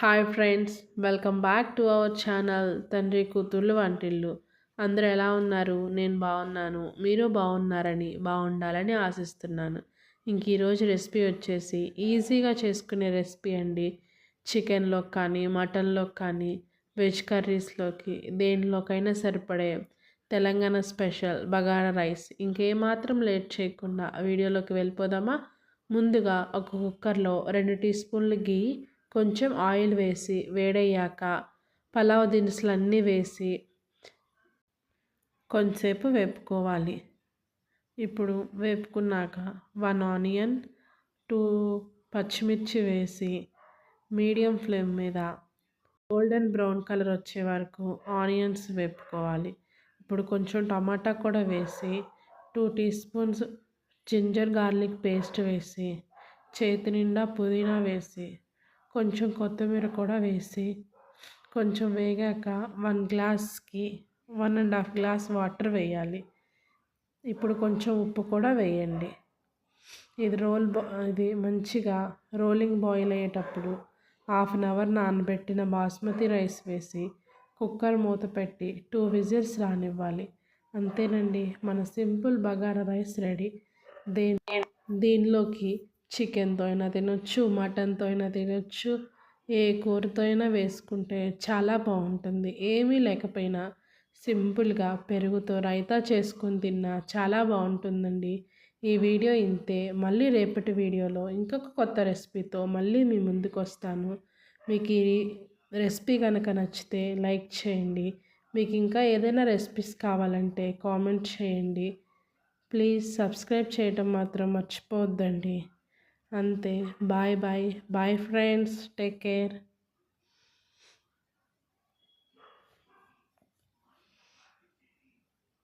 Hi friends welcome back to our channel తండ్రి కూతుర్లు వంటిల్లు. అందరూ ఎలా ఉన్నారు? నేను బాగున్నాను. మీరు బాగున్నారని బాగుండాలని ఆశిస్తున్నాను. ఇంక ఈరోజు రెసిపీ వచ్చేసి ఈజీగా చేసుకునే రెసిపీ అండి. చికెన్లో కానీ మటన్లో కానీ వెజ్ కర్రీస్లోకి దేనిలోకైనా సరిపడే తెలంగాణ స్పెషల్ బగారా రైస్. ఇంకేమాత్రం లేట్ చేయకుండా వీడియోలోకి వెళ్ళిపోదామా? ముందుగా ఒక కుక్కర్లో రెండు టీ స్పూన్లు గీ కొంచెం ఆయిల్ వేసి వేడయ్యాక పలావ్ దినుసులు అన్నీ వేసి కొంచెంసేపు వేపుకోవాలి. ఇప్పుడు వేపుకున్నాక వన్ ఆనియన్ టూ పచ్చిమిర్చి వేసి మీడియం ఫ్లేమ్ మీద గోల్డెన్ బ్రౌన్ కలర్ వచ్చే వరకు ఆనియన్స్ వేపుకోవాలి. ఇప్పుడు కొంచెం టమాటా కూడా వేసి two teaspoons ginger garlic paste వేసి చేతి నిండా పుదీనా వేసి కొంచెం కొత్తిమీర కూడా వేసి కొంచెం వేగాక వన్ గ్లాస్కి one and half glass water వేయాలి. ఇప్పుడు కొంచెం ఉప్పు కూడా వేయండి. ఇది రోల్ ఇది మంచిగా రోలింగ్ బాయిల్ అయ్యేటప్పుడు హాఫ్ అన్ అవర్ నానబెట్టిన బాస్మతి రైస్ వేసి కుక్కర్ మూత పెట్టి టూ విజిల్స్ రానివ్వాలి. అంతేనండి మన సింపుల్ బగారా రైస్ రెడీ. దీని దీనిలోకి చికెన్తో అయినా తినొచ్చు మటన్తో అయినా తినొచ్చు ఏ కూరతో అయినా వేసుకుంటే చాలా బాగుంటుంది. ఏమీ లేకపోయినా సింపుల్గా పెరుగుతో రైతా చేసుకొని తిన్నా చాలా బాగుంటుందండి. ఈ వీడియో ఇంతే. మళ్ళీ రేపటి వీడియోలో ఇంకొక కొత్త రెసిపీతో మళ్ళీ మీ ముందుకు వస్తాను. మీకు ఈ రెసిపీ కనుక నచ్చితే లైక్ చేయండి. మీకు ఇంకా ఏదైనా రెసిపీస్ కావాలంటే కామెంట్ చేయండి. ప్లీజ్ సబ్స్క్రైబ్ చేయటం మాత్రం మర్చిపోవద్దండి. ante bye bye. Bye friends. Take care.